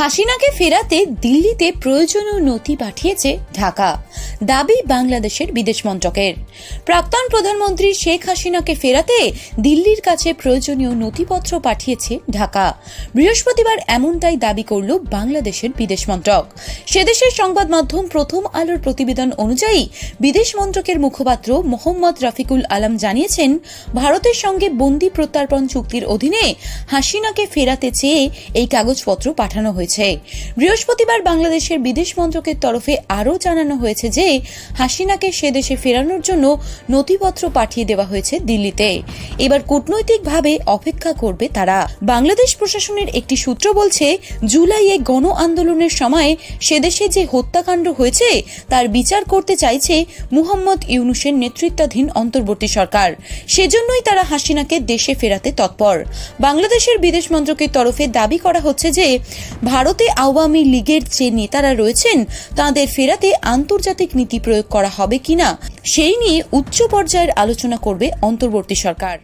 হাসিনাকে ফেরাতে দিল্লিতে প্রয়োজনীয় নথি পাঠিয়েছে ঢাকা। দাবি বাংলাদেশের বিদেশ মন্ত্রকের। প্রাক্তন প্রধানমন্ত্রী শেখ হাসিনাকে ফেরাতে দিল্লির কাছে প্রয়োজনীয় নথিপত্র পাঠিয়েছে ঢাকা। বৃহস্পতিবার এমনটাই দাবি করল বাংলাদেশের বিদেশ মন্ত্রক। সেদেশের সংবাদ মাধ্যম প্রথম আলোর প্রতিবেদন অনুযায়ী বিদেশ মন্ত্রকের মুখপাত্র মোহাম্মদ রাফিকুল আলম জানিয়েছেন, ভারতের সঙ্গে বন্দি প্রত্যার্পণ চুক্তির অধীনে হাসিনাকে ফেরাতে চেয়ে এই কাগজপত্র পাঠানো হয়েছে। বৃহস্পতিবার বাংলাদেশের বিদেশ মন্ত্রকের তরফে আরও জানানো হয়েছে যে, হাসিনাকে সে দেশে ফেরানোর জন্য নথিপত্র পাঠিয়ে দেওয়া হয়েছে দিল্লিতে। এবার কূটনৈতিকভাবে অপেক্ষা করবে তারা। বাংলাদেশ প্রশাসনের একটি সূত্র বলছে, জুলাইয়ে গণ আন্দোলনের সময় সে দেশে যে হত্যাকাণ্ড হয়েছে, তার বিচার করতে চাইছে মুহাম্মদ ইউনুসের নেতৃত্বাধীন অন্তর্বর্তী সরকার। সেজন্যই তারা হাসিনাকে দেশে ফেরাতে তৎপর। বাংলাদেশের বিদেশ মন্ত্রকের তরফে দাবি করা হচ্ছে যে ভারতে আওয়ামী লীগের যে নেতারা রয়েছেন, তাদের ফেরাতে আন্তর্জাতিক নীতি প্রয়োগ করা হবে কিনা, সেই নিয়ে উচ্চ পর্যায়ের আলোচনা করবে অন্তর্বর্তী সরকার।